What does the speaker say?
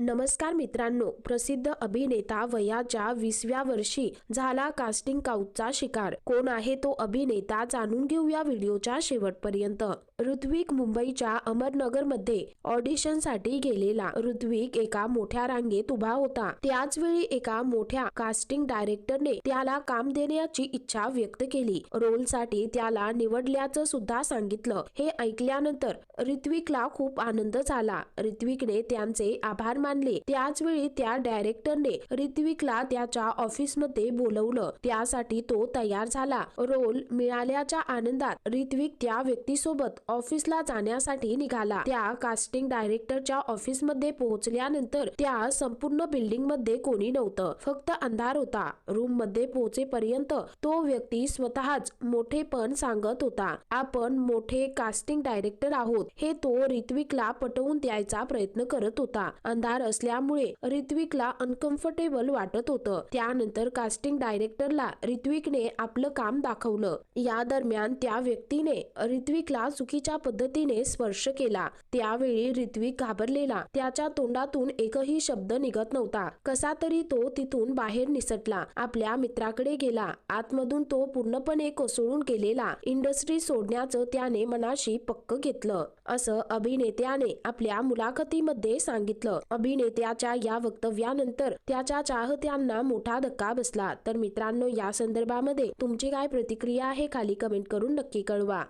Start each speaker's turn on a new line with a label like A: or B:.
A: नमस्कार मित्रांनो प्रसिद्ध अभिनेता वयाच्या वीसव्या वर्षी झाला कास्टिंग काउचचा शिकार. कोण आहे तो अभिनेता जाणून घेऊया व्हिडिओच्या शेवटपर्यंत. ऋत्विक मुंबईच्या अमरनगरमध्ये मध्ये ऑडिशनसाठी गेलेला ऋत्विक एका मोठ्या रांगेत उभा होता. त्याच वेळी एका मोठ्या कास्टिंग डायरेक्टरने त्याला काम देण्याची इच्छा व्यक्त केली. रोलसाठी त्याला निवडल्याचं सुद्धा सांगितलं. हे ऐकल्यानंतर ऋत्विकला खूप आनंद झाला. ऋत्विकने त्यांचे आभार मानले. त्याच वेळी त्या डायरेक्टरने ऋत्विकला त्याच्या ऑफिसमध्ये बोलवलं. त्यासाठी तो तयार झाला. रोल मिळाल्याच्या आनंदात ऋत्विक त्या व्यक्तीसोबत ऑफिसला जाण्यासाठी निघाला. त्या कास्टिंग डायरेक्टरच्या ऑफिसमध्ये पोहोचल्यानंतर त्या संपूर्ण बिल्डिंगमध्ये कोणी नव्हतं. फक्त अंधार होता. रूममध्ये पोहोचेपर्यंत तो व्यक्ती स्वतःच मोठेपण सांगत होता. आपण मोठे कास्टिंग डायरेक्टर आहोत. हे तो ऋत्विकला पटवून द्यायचा प्रयत्न करत होता. अंधार असल्यामुळे ऋत्विकला अनकम्फर्टेबल वाटत होतं. त्यानंतर कास्टिंग डायरेक्टरला ऋत्विकने आपलं काम दाखवलं. या दरम्यान त्या व्यक्तीने ऋत्विकला चुकीच्या पद्धतीने स्पर्श केला. त्यावेळी ऋत्विक घाबरलेला. त्याच्या तोंडातून एकही शब्द निघत नव्हता. कसा तरी तो तिथून बाहेर निसटला. आपल्या मित्राकडे गेला. आतमधून तो पूर्णपणे कोसळून गेलेला. इंडस्ट्री सोडण्याचं त्याने मनाशी पक्क घेतलं. असं अभिनेत्याने आपल्या मुलाखतीमध्ये सांगितलं. अभिनेत्याच्या या वक्तव्यानंतर त्याच्या चाहत्यांना मोठा धक्का बसला. तर मित्रांनो या संदर्भामध्ये तुमची काय प्रतिक्रिया आहे खाली कमेंट करून नक्की कळवा.